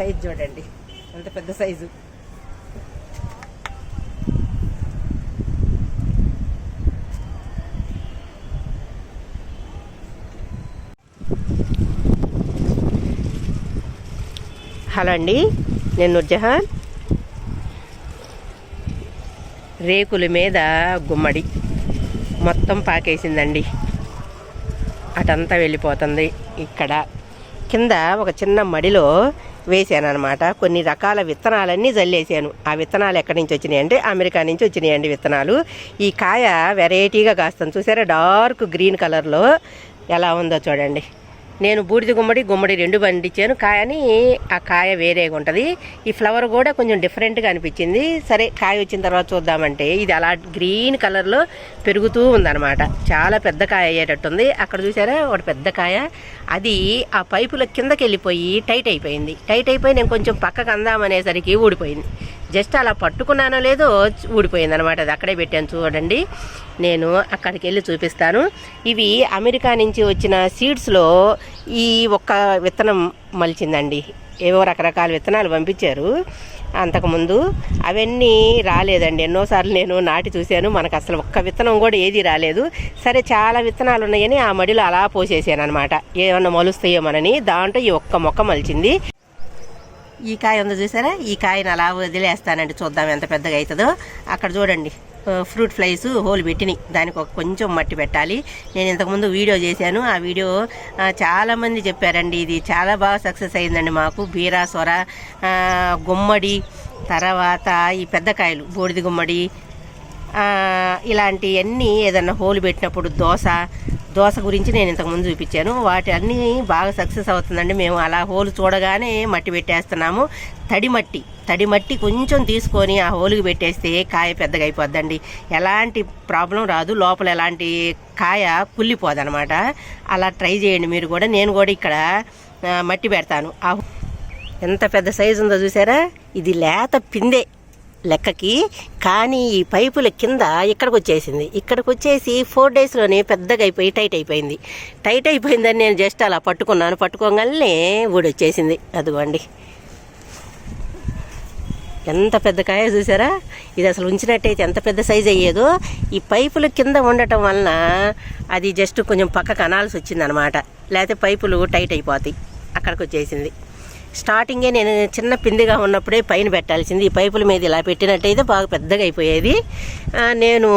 Size చూడండి. ఎంత పెద్ద సైజు హలో అండి నేను నుర్జహాన్. రేకుల మీద గుమ్మడి మొత్తం పాకేసిందండి. అటంతా వెళ్ళిపోతుంది ఇక్కడ. కింద ఒక చిన్న మడిలో వేసాను అనమాట కొన్ని రకాల విత్తనాలన్నీ జల్లేసాను ఆ విత్తనాలు ఎక్కడి నుంచి వచ్చినాయి అంటే అమెరికా నుంచి వచ్చినాయండి విత్తనాలు. ఈ కాయ వెరైటీగా కాస్తాను చూసారా? డార్క్ గ్రీన్ కలర్లో ఎలా ఉందో చూడండి. నేను బూడిద గుమ్మడి గుమ్మడి రెండు పండించాను. కానీ ఆ కాయ వేరేగా ఉంటుంది. ఈ ఫ్లవర్ కూడా కొంచెం డిఫరెంట్గా అనిపించింది. సరే కాయ వచ్చిన తర్వాత చూద్దామంటే ఇది అలా గ్రీన్ కలర్లో పెరుగుతూ ఉందన్నమాట. చాలా పెద్ద కాయ అయ్యేటట్టుంది. అక్కడ చూసారా? ఒక పెద్ద కాయ. అది ఆ పైపుల కిందకి వెళ్ళిపోయి టైట్ అయిపోయింది. టైట్ అయిపోయి నేను కొంచెం పక్కకు అందామనేసరికి ఊడిపోయింది. జస్ట్ అలా పట్టుకున్నానో లేదో ఊడిపోయింది అనమాట అది అక్కడే పెట్టాను చూడండి. నేను అక్కడికి వెళ్ళి చూపిస్తాను. ఇవి అమెరికా నుంచి వచ్చిన సీడ్స్లో ఈ ఒక్క విత్తనం మలిచిందండి. ఏవో రకరకాల విత్తనాలు పంపించారు అంతకుముందు. అవన్నీ రాలేదండి. ఎన్నోసార్లు నేను నాటి చూశాను. మనకు అసలు ఒక్క విత్తనం కూడా ఏది రాలేదు. సరే చాలా విత్తనాలు ఉన్నాయని ఆ మడిలో అలా పోసేసాను అనమాట ఏమన్నా మలుస్తాయేమోనని దాంట్లో ఈ ఒక్క మొక్క మలిచింది. ఈ కాయ ఉందో చూసారా? ఈ కాయను అలా వదిలేస్తానండి. చూద్దాం ఎంత పెద్దగా అవుతుందో అక్కడ చూడండి. ఫ్రూట్ ఫ్లైస్ హోల్ పెట్టినాయి దానికి ఒక కొంచెం మట్టి పెట్టాలి. నేను ఇంతకుముందు వీడియో చేశాను. ఆ వీడియో చాలామంది చెప్పారండి. ఇది చాలా బాగా సక్సెస్ అయిందండి మాకు. బీరా సొర గుమ్మడి తర్వాత ఈ పెద్ద కాయలు బూడిద గుమ్మడి ఇలాంటివన్నీ ఏదన్నా హోల్ పెట్టినప్పుడు దోశ దోశ గురించి నేను ఇంతకుముందు చూపించాను. వాటి అన్నీ బాగా సక్సెస్ అవుతుందండి. మేము అలా హోలు చూడగానే మట్టి పెట్టేస్తున్నాము. తడి మట్టి తడి మట్టి కొంచెం తీసుకొని ఆ హోలుకి పెట్టేస్తే కాయ పెద్దగా అయిపోద్దండి. ఎలాంటి ప్రాబ్లం రాదు. లోపల ఎలాంటి కాయ కుళ్ళిపోదనమాట. అలా ట్రై చేయండి మీరు కూడా. నేను కూడా ఇక్కడ మట్టి పెడతాను. ఆ ఎంత పెద్ద సైజు ఉందో చూసారా? ఇది లేత పిందే. లెక్కకి కానీ ఈ పైపుల కింద ఇక్కడికి వచ్చేసింది ఇక్కడికి వచ్చేసి ఫోర్ డేస్లోనే పెద్దగా అయిపోయి టైట్ అయిపోయింది. టైట్ అయిపోయిందని నేను జస్ట్ అలా పట్టుకున్నాను. పట్టుకోగానే ఊడొచ్చేసింది. అదిగోండి. ఎంత పెద్ద కాయ చూసారా? ఇది అసలు ఉంచినట్టయితే ఎంత పెద్ద సైజ్ అయ్యేదో. ఈ పైపుల కింద ఉండటం వలన అది జస్ట్ కొంచెం పక్కకు అనాల్సి వచ్చిందనమాట లేకపోతే పైపులు టైట్ అయిపోతాయి. అక్కడికి వచ్చేసింది స్టార్టింగే నేను చిన్న పిందిగా ఉన్నప్పుడే పైన పెట్టాల్సింది. ఈ పైపుల మీద ఇలా పెట్టినట్టయితే బాగా పెద్దగా అయిపోయేది. నేను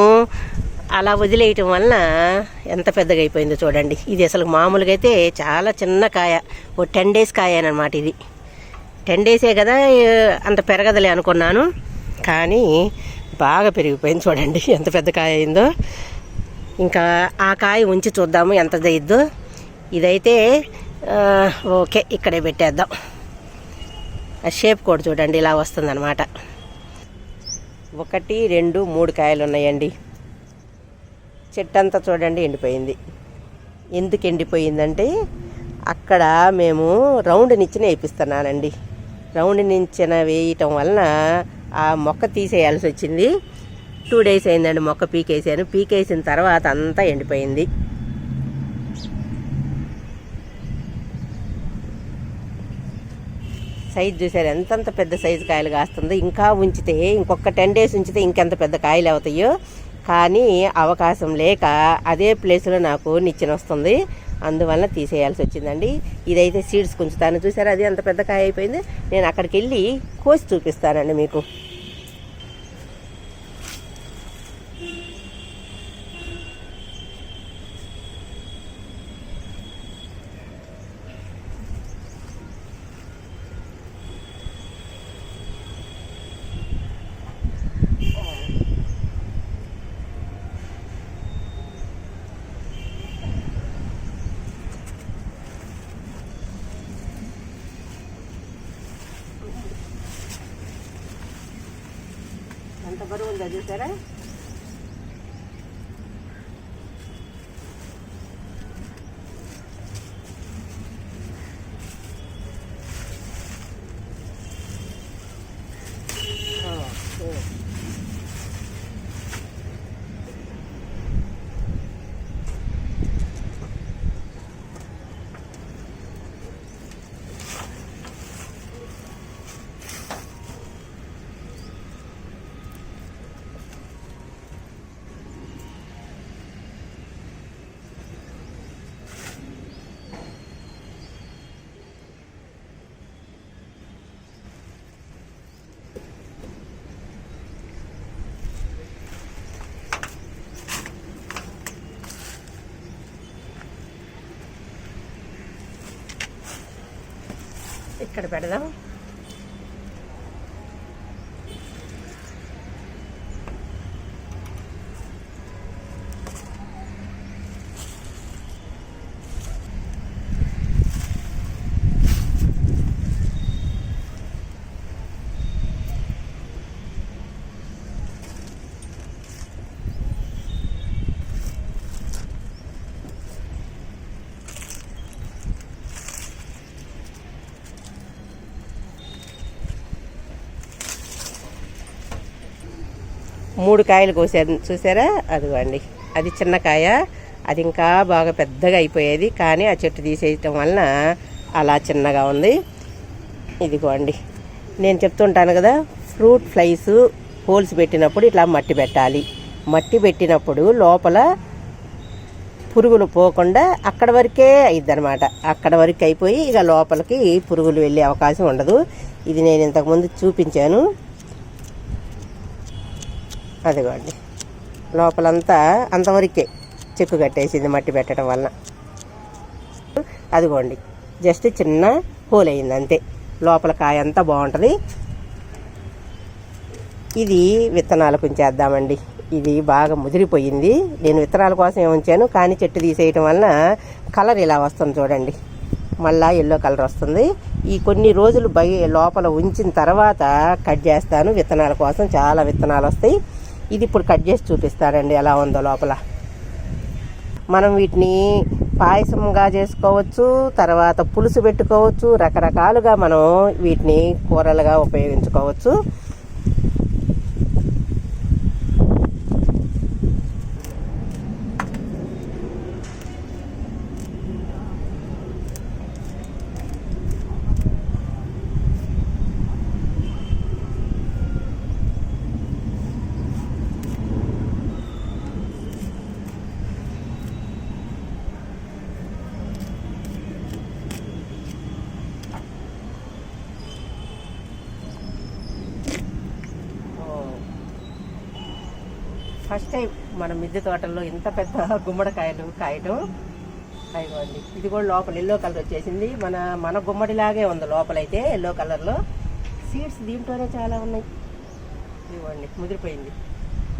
అలా వదిలేయటం వలన ఎంత పెద్దగా అయిపోయిందో చూడండి. ఇది అసలు మామూలుగా అయితే చాలా చిన్న కాయ ఓ టెన్ డేస్ కాయ అనమాట ఇది. టెన్ డేసే కదా అంత పెరగదులే అనుకున్నాను. కానీ బాగా పెరిగిపోయింది చూడండి ఎంత పెద్ద కాయ అయిందో. ఇంకా ఆ కాయ ఉంచి చూద్దాము ఎంత దయ్యిద్దో ఇదైతే ఓకే ఇక్కడే పెట్టేద్దాం. షేప్ కూడా చూడండి ఇలా వస్తుందన్నమాట. ఒకటి రెండు మూడు కాయలు ఉన్నాయండి. చెట్టంతా చూడండి ఎండిపోయింది. ఎందుకు ఎండిపోయిందంటే అక్కడ మేము రౌండ్ నిచ్చిన వేయిస్తున్నానండి రౌండ్ నిచ్చిన వేయటం వలన ఆ మొక్క తీసేయాల్సి వచ్చింది. టూ డేస్ అయిందండి మొక్క పీకేసాను. పీకేసిన తర్వాత అంతా ఎండిపోయింది. సైజ్ చూసారు ఎంతంత పెద్ద సైజు కాయలు కాస్తుందో. ఇంకా ఉంచితే ఇంకొక టెన్ డేస్ ఉంచితే ఇంకెంత పెద్ద కాయలు అవుతాయో. కానీ అవకాశం లేక అదే ప్లేస్లో నాకు నిచ్చెన వస్తుంది. అందువల్ల తీసేయాల్సి వచ్చిందండి. ఇదైతే సీడ్స్ కొంచుతాను. చూసారు అది ఎంత పెద్ద కాయ అయిపోయింది? నేను అక్కడికి వెళ్ళి కోసి చూపిస్తానండి మీకు. ఎంత బరువు ఉందో చూసారా? ఇక్కడ పెడదాం. మూడు కాయలు కోసారు. చూసారా? అదిగోండి. అది చిన్న కాయ. అది ఇంకా బాగా పెద్దగా అయిపోయేది. కానీ ఆ చెట్టు తీసేయటం వలన అలా చిన్నగా ఉంది. ఇదిగోండి. నేను చెప్తుంటాను కదా ఫ్రూట్ ఫ్లైస్ హోల్స్ పెట్టినప్పుడు ఇట్లా మట్టి పెట్టాలి. మట్టి పెట్టినప్పుడు లోపల పురుగులు పోకుండా అక్కడ వరకే అయిద్దనమాట అక్కడ వరకు అయిపోయి ఇక లోపలికి పురుగులు వెళ్ళే అవకాశం ఉండదు. ఇది నేను ఇంతకుముందు చూపించాను. అదిగోండి. లోపలంతా అంతవరకే చెక్కు కట్టేసింది మట్టి పెట్టడం వలన. అదిగోండి. జస్ట్ చిన్న హోల్ అయింది అంతే. లోపల కాయ అంతా బాగుంటుంది. ఇది విత్తనాలకు ఉంచేద్దామండి ఇది బాగా ముదిరిపోయింది. నేను విత్తనాల కోసం ఉంచాను కానీ చెట్టు తీసేయటం వలన కలర్ ఇలా వస్తుంది చూడండి. మళ్ళా ఎల్లో కలర్ వస్తుంది. ఈ కొన్ని రోజులు బయ లోపల ఉంచిన తర్వాత కట్ చేస్తాను. విత్తనాల కోసం చాలా విత్తనాలు వస్తాయి. ఇది ఇప్పుడు కట్ చేసి చూపిస్తారండి ఎలా ఉందో లోపల. మనం వీటిని పాయసంగా చేసుకోవచ్చు తర్వాత పులుసు పెట్టుకోవచ్చు రకరకాలుగా మనం వీటిని కూరలుగా ఉపయోగించుకోవచ్చు. ఫస్ట్ టైం మన మిద్దె తోటల్లో ఇంత పెద్ద గుమ్మడికాయలు కాయటం అయిపోయింది. ఇది కూడా లోపల ఎల్లో కలర్ వచ్చేసింది. మన మన గుమ్మడిలాగే ఉంది లోపలైతే ఎల్లో కలర్లో సీడ్స్ దీంట్లోనే చాలా ఉన్నాయి. ఇవ్వండి ముదిరిపోయింది.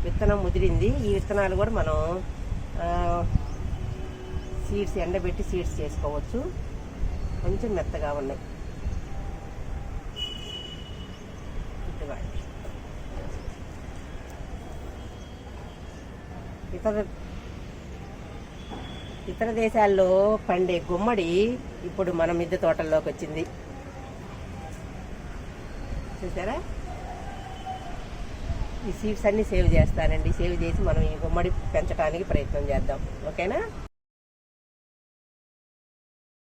విత్తనం ముదిరింది. ఈ విత్తనాలు కూడా మనం సీడ్స్ ఎండబెట్టి సీడ్స్ చేసుకోవచ్చు. కొంచెం మెత్తగా ఉన్నాయి ఇదిగోండి ఇతర ఇతర దేశాల్లో పండే గుమ్మడి ఇప్పుడు మన మిద్దె తోటల్లోకి వచ్చింది. చూసారా? ఈ సీడ్స్ అన్ని సేవ్ చేస్తానండి సేవ్ చేసి మనం ఈ గుమ్మడి పెంచడానికి ప్రయత్నం చేద్దాం. ఓకేనా?